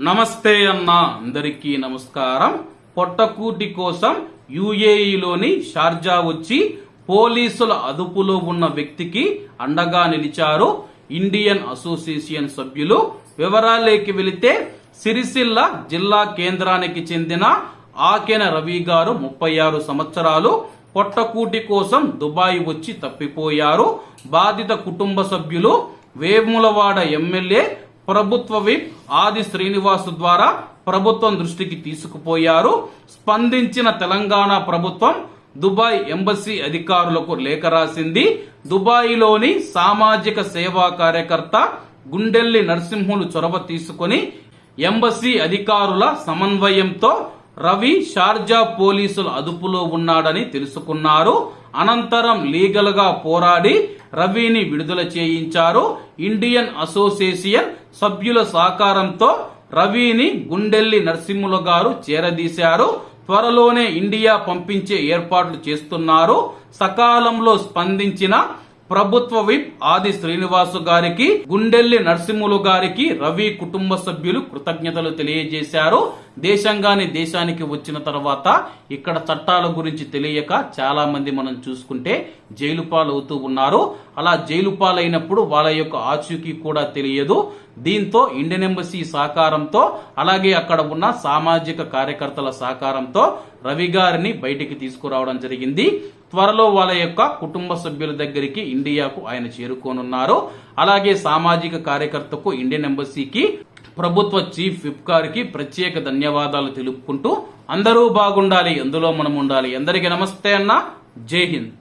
నమస్తే అన్న. అందరికీ నమస్కారం. పొట్టకూటి కోసం యుఏఈలోని షార్జా వచ్చి పోలీసుల అదుపులో ఉన్న వ్యక్తికి అండగా నిలిచారు ఇండియన్ అసోసియేషన్ సభ్యులు. వివరాలేకి వెళితే సిరిసిల్ల జిల్లా కేంద్రానికి చెందిన ఆకెన రవి గారు ముప్పై ఆరు సంవత్సరాలు. పొట్టకూటి కోసం దుబాయ్ వచ్చి తప్పిపోయారు. బాధిత కుటుంబ సభ్యులు వేములవాడ ఎమ్మెల్యే ప్రభుత్వ విప్ ఆది శ్రీనివాస్ ద్వారా ప్రభుత్వం దృష్టికి తీసుకుపోయారు. స్పందించిన తెలంగాణ ప్రభుత్వం దుబాయ్ ఎంబసీ అధికారులకు లేఖ రాసింది. దుబాయ్లోని సామాజిక సేవా కార్యకర్త గుండెల్లి నరసింహులు చొరవ తీసుకొని ఎంబసీ అధికారుల సమన్వయంతో రవి షార్జా పోలీసుల అదుపులో ఉన్నాడని తెలుసుకున్నారు. అనంతరం లీగల్గా పోరాడి రవిని విడుదల చేయించారు. ఇండియన్ అసోసియేషన్ సభ్యుల సహకారంతో రవిని గుండెల్లి నరసింహులు గారు చేరదీశారు. త్వరలోనే ఇండియా పంపించే ఏర్పాట్లు చేస్తున్నారు. సకాలంలో స్పందించిన ప్రభుత్వ విప్ ఆది శ్రీనివాసు గారికి గుండెల్లి నరసింహులు గారికి రవి కుటుంబ సభ్యులు కృతజ్ఞతలు తెలియజేశారు. దేశంగాని దేశానికి వచ్చిన తర్వాత ఇక్కడ చట్టాల గురించి తెలియక చాలా మంది మనం చూసుకుంటే జైలు పాలవుతూ ఉన్నారు. అలా జైలు పాలైనప్పుడు వాళ్ళ యొక్క ఆచూకీ కూడా తెలియదు. దీంతో ఇండియన్ ఎంబసీ సహకారంతో అలాగే అక్కడ ఉన్న సామాజిక కార్యకర్తల సహకారంతో రవి గారిని బయటికి తీసుకురావడం జరిగింది. త్వరలో వాళ్ళ యొక్క కుటుంబ సభ్యుల దగ్గరికి ఇండియాకు ఆయన చేరుకోనున్నారు. అలాగే సామాజిక కార్యకర్తకు ఇండియన్ ఎంబసీకి ప్రభుత్వ చీఫ్ విప్ గారికి ప్రత్యేక ధన్యవాదాలు తెలుపుకుంటూ అందరూ బాగుండాలి అందులో మనం ఉండాలి. అందరికీ నమస్తే అన్న. జై హింద్.